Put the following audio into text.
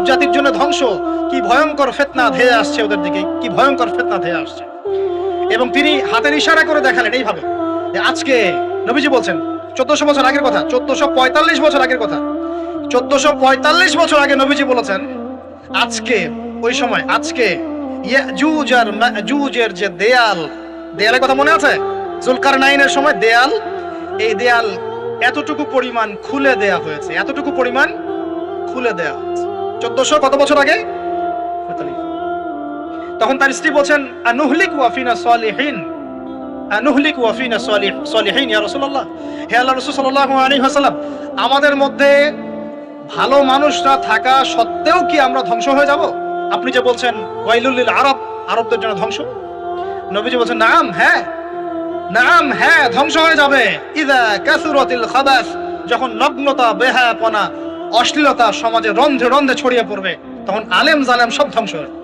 আরব জাতির জন্য ধ্বংস। কি ভয়ঙ্কর ফেতনা ধেয়ে আসছে ওদের দিকে, কি ভয়ঙ্কর ফেতনা ধেয়ে আসছে। এবং তিনি হাতের ইশারা করে দেখালেন এইভাবে আজকে নবীজি বলছেন, চোদ্দশো বছর আগের কথা, চোদ্দশো পঁয়তাল্লিশ বছর আগের কথা। চোদ্দশো পঁয়তাল্লিশ বছর আগে নবীজি বলেছেন, আজকে, ওই সময়, আজকে ইয়াজুজ আর মাজুজের যে দেয়াল, দেয়ালের কথা মনে আছে? জুলকার নাইনের সময় দেয়াল, এই দেয়াল এতটুকু পরিমাণ খুলে দেয়া হয়েছে, এতটুকু পরিমাণ খুলে দেয়া হয়েছে। চোদ্দশো কত বছর আগে? তখন তার স্ত্রী বলছেন, আনুহলিক ওয়াফিনা সালিহিন। আনুহলিক ওয়াফিনা সালিহ সালিহিন, ইয়া রাসূলুল্লাহ। হে আল্লাহ রাসূল সাল্লাল্লাহু আলাইহি ওয়াসাল্লাম, আমাদের মধ্যে ভালো মানুষরা থাকা সত্ত্বেও কি আমরা ধ্বংস হয়ে যাব? আপনি যে বলছেন, ওয়াইলুল লিল আরব আরবদের জন্য ধ্বংস। নবীজি বলছেন, নাম হ্যাঁ। নাম হ্যাঁ ধ্বংস হয়ে যাবে। ইদা কাসুরাতিল খাবাস যখন নগ্নতা, বেহায়াপনা অশ্লীলতা সমাজে রন্ধে রন্ধে ছড়িয়ে পড়বে তখন আলেম জালেম সব ধ্বংস হবে